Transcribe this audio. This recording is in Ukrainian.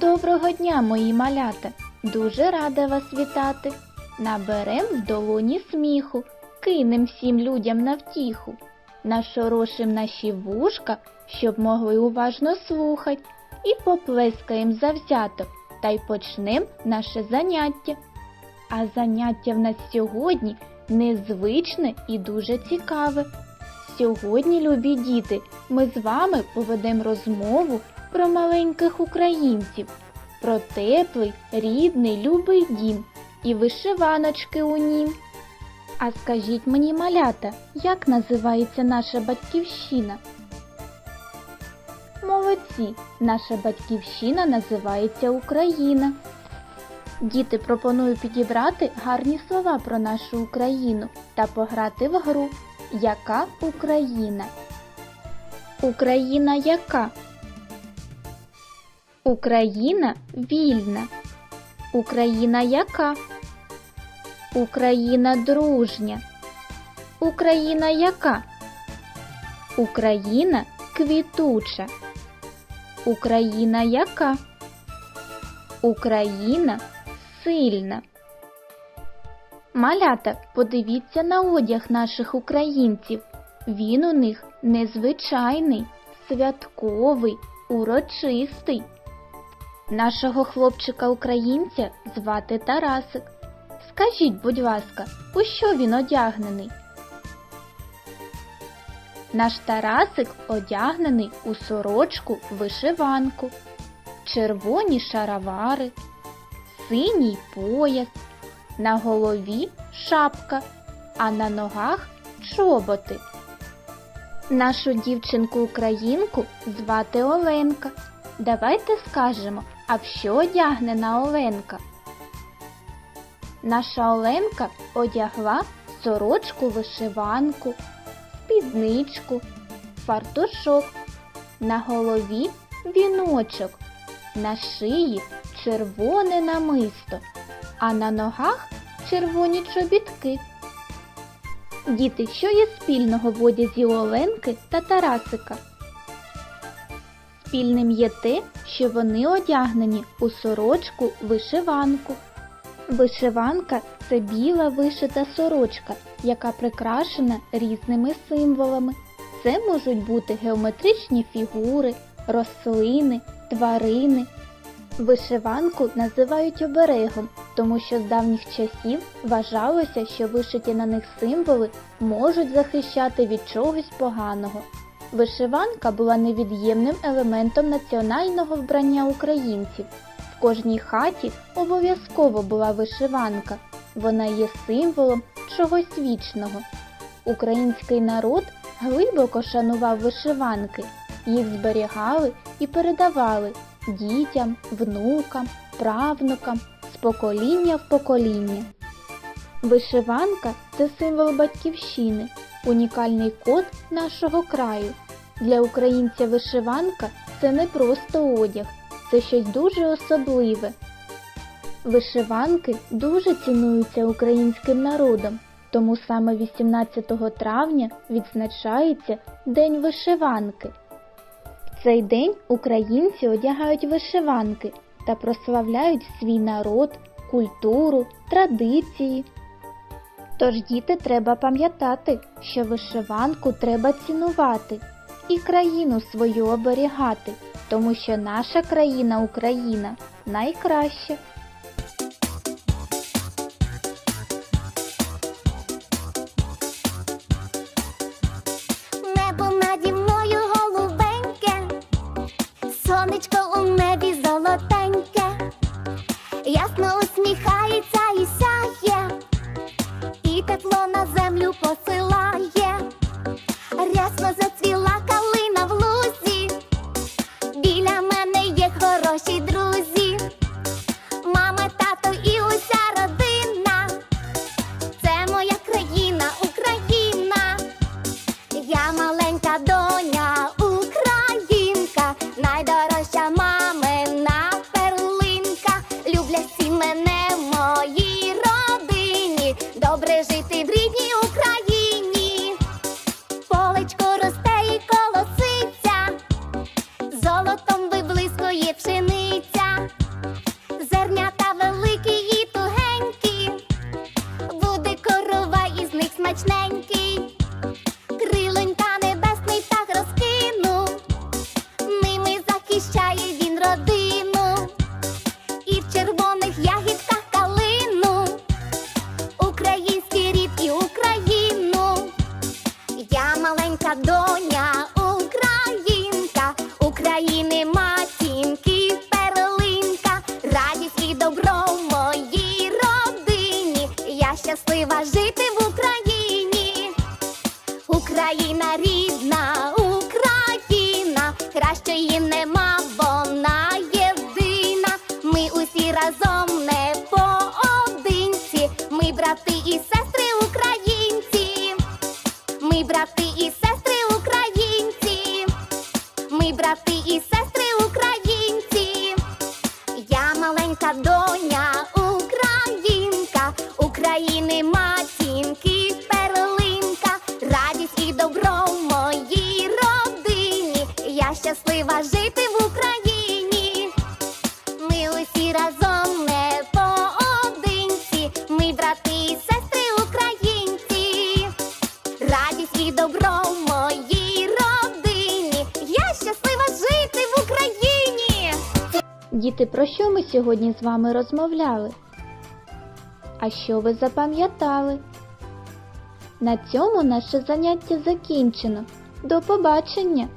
Доброго дня, мої малята! Дуже рада вас вітати. Наберем в долоні сміху, кинем всім людям на втіху. Нашорошим наші вушка, щоб могли уважно слухать, і поплескаєм завзято, та й почнем наше заняття. А заняття в нас сьогодні незвичне і дуже цікаве. Сьогодні, любі діти, ми з вами поведемо розмову про маленьких українців, про теплий, рідний, любий дім і вишиваночки у нім. А скажіть мені, малята, як називається наша батьківщина? Молодці, наша батьківщина називається Україна. Діти пропоную підібрати гарні слова про нашу Україну та пограти в гру. Яка Україна? Україна яка? Україна вільна. Україна яка? Україна дружня. Україна яка? Україна квітуча. Україна яка? Україна сильна. Малята, подивіться на одяг наших українців. Він у них незвичайний, святковий, урочистий. Нашого хлопчика-українця звати Тарасик. Скажіть, будь ласка, у що він одягнений? Наш Тарасик одягнений у сорочку вишиванку, червоні шаровари, синій пояс, на голові шапка, а на ногах чоботи. Нашу дівчинку-українку звати Оленка. Давайте скажемо, а в що одягнена Оленка? Наша Оленка одягла сорочку вишиванку, спідничку, фартушок, на голові віночок, на шиї червоне намисто, а на ногах червоні чобітки. Діти, що є спільного в одязі Оленки та Тарасика? Спільним є те, що вони одягнені у сорочку вишиванку. Вишиванка це біла вишита сорочка, яка прикрашена різними символами. Це можуть бути геометричні фігури, рослини, тварини. Вишиванку називають оберегом, тому що з давніх часів вважалося, що вишиті на них символи можуть захищати від чогось поганого. Вишиванка була невід'ємним елементом національного вбрання українців. В кожній хаті обов'язково була вишиванка. Вона є символом чогось вічного. Український народ глибоко шанував вишиванки, їх зберігали і передавали дітям, внукам, правнукам з покоління в покоління. Вишиванка це символ батьківщини, унікальний код нашого краю. Для українця вишиванка це не просто одяг, це щось дуже особливе. Вишиванки дуже цінуються українським народом, тому саме 18 травня відзначається День вишиванки. Цей день українці одягають вишиванки та прославляють свій народ, культуру, традиції. Тож діти треба пам'ятати, що вишиванку треба цінувати і країну свою оберігати, тому що наша країна Україна найкраща. вирощує пшениця, зернята великі і тугенькі, буде корова із них смачненький, крилонька небесний так розкину, ними захищає він родину, і в червоних ягідках калину, український рід і Україну, я маленька доня. Україна рідна, Україна, кращої нема, вона єдина. Ми усі разом не поодинці. Ми брати і сестри українці. Ми брати Ми разом не поодинці. Ми брати і сестри українці. Радість і добро в моїй родині. Я щаслива жити в Україні. Діти, про що ми сьогодні з вами розмовляли? А що ви запам'ятали? На цьому наше заняття закінчено. До побачення!